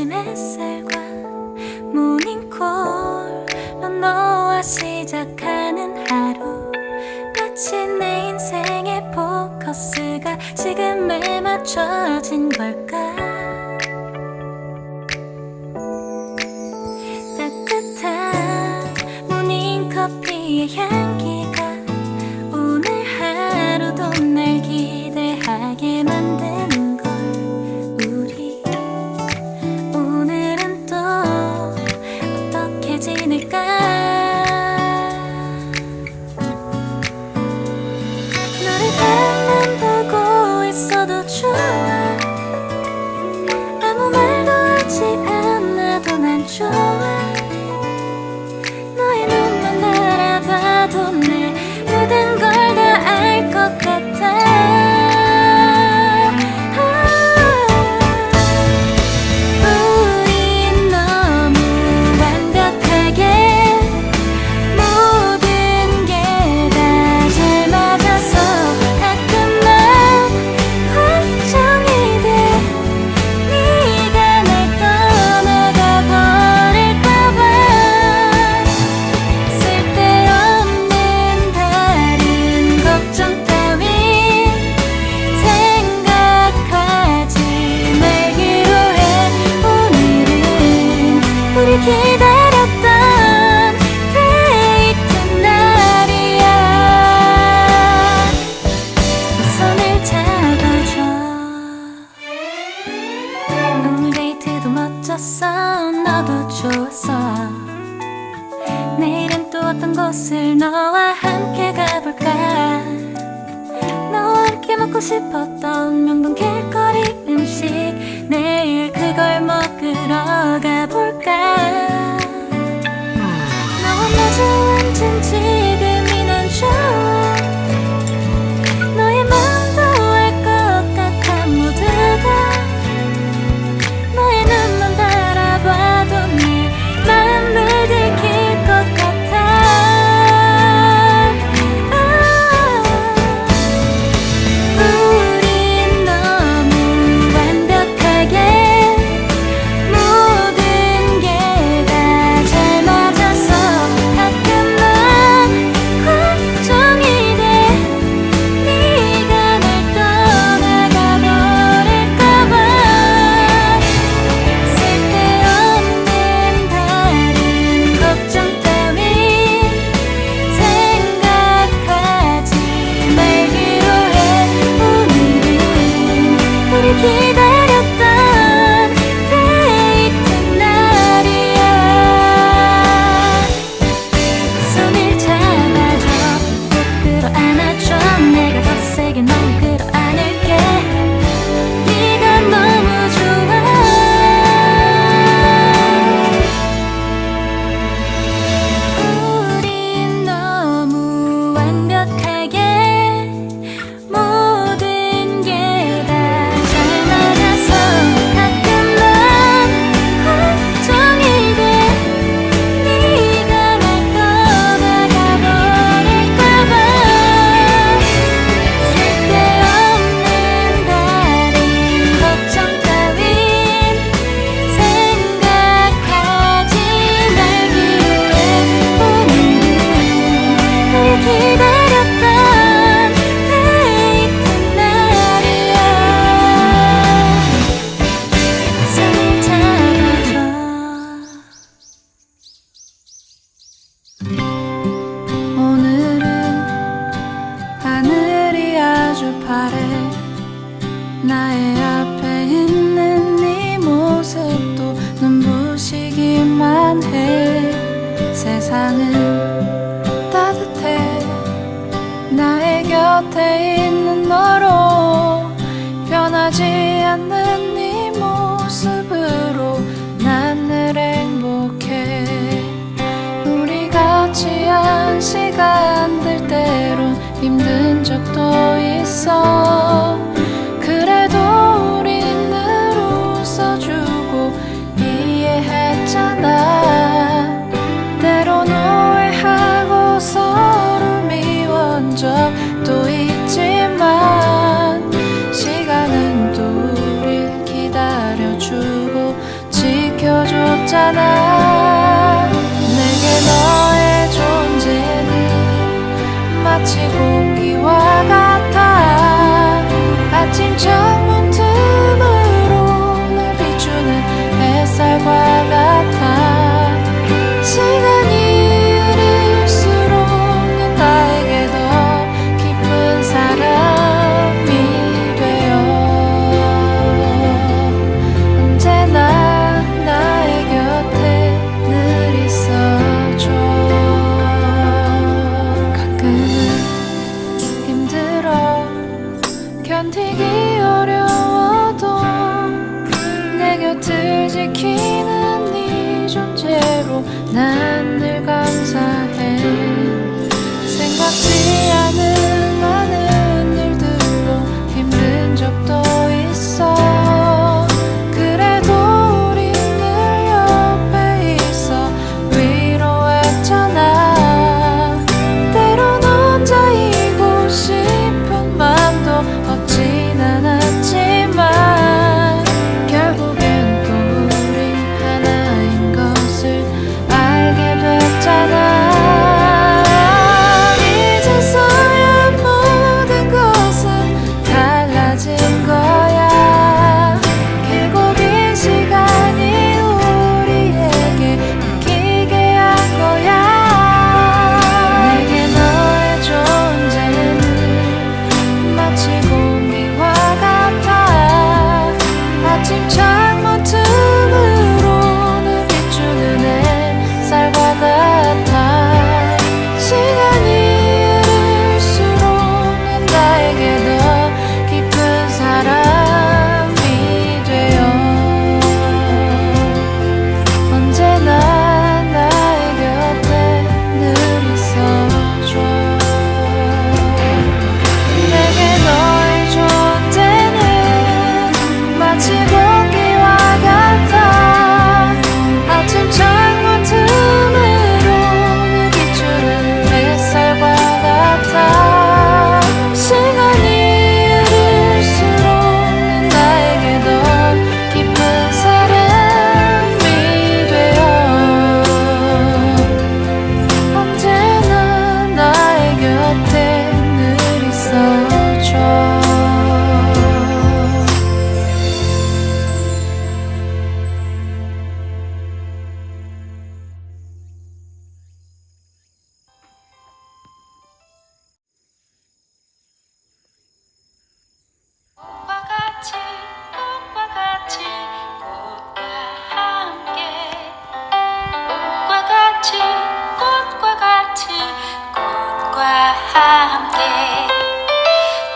아침 햇살과 모닝콜로 너와 시작하는 하루. 마치 내 인생의 포커스가 지금에 맞춰진 걸까? 따뜻한 모닝커피의 향기. 있어도 좋아. 아무 말도 하지 않아도 난 좋아. 곳을 너와 함께 가볼까? 너와 함께 먹고 싶었던 명동 길거리 음식 내일 그걸 먹으러 가볼까? 너와 마주 앉은 지 나의 곁에 있는 너로 변하지 않는 네 모습으로 나늘 행복해. 우리 같이 한 시간 들 때론 힘든 적도 있어. 나를 지키는 네 존재로 난 늘 감사해. 생각지 않은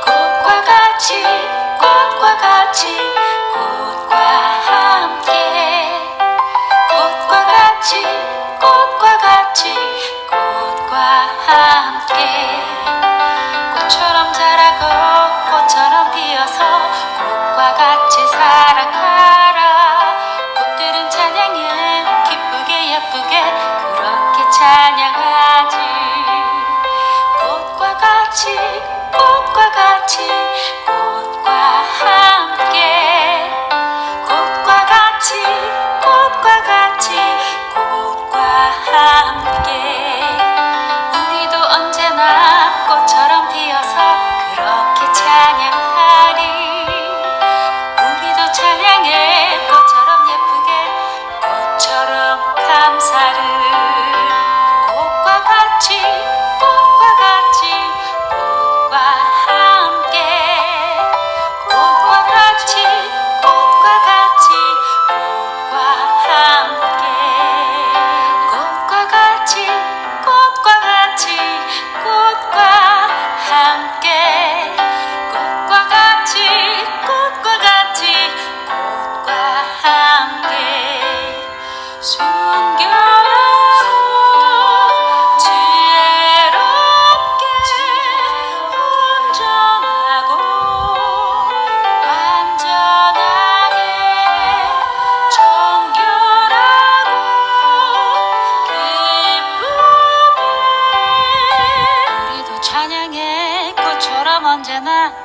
꽃과 같이 꽃과 같이 꽃과 함께. 꽃과 같이 꽃과 같이 꽃과 함께. 꽃처럼 자라고 꽃처럼 피어서 꽃과 같이 살아가.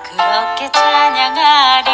그렇게 찬양하리.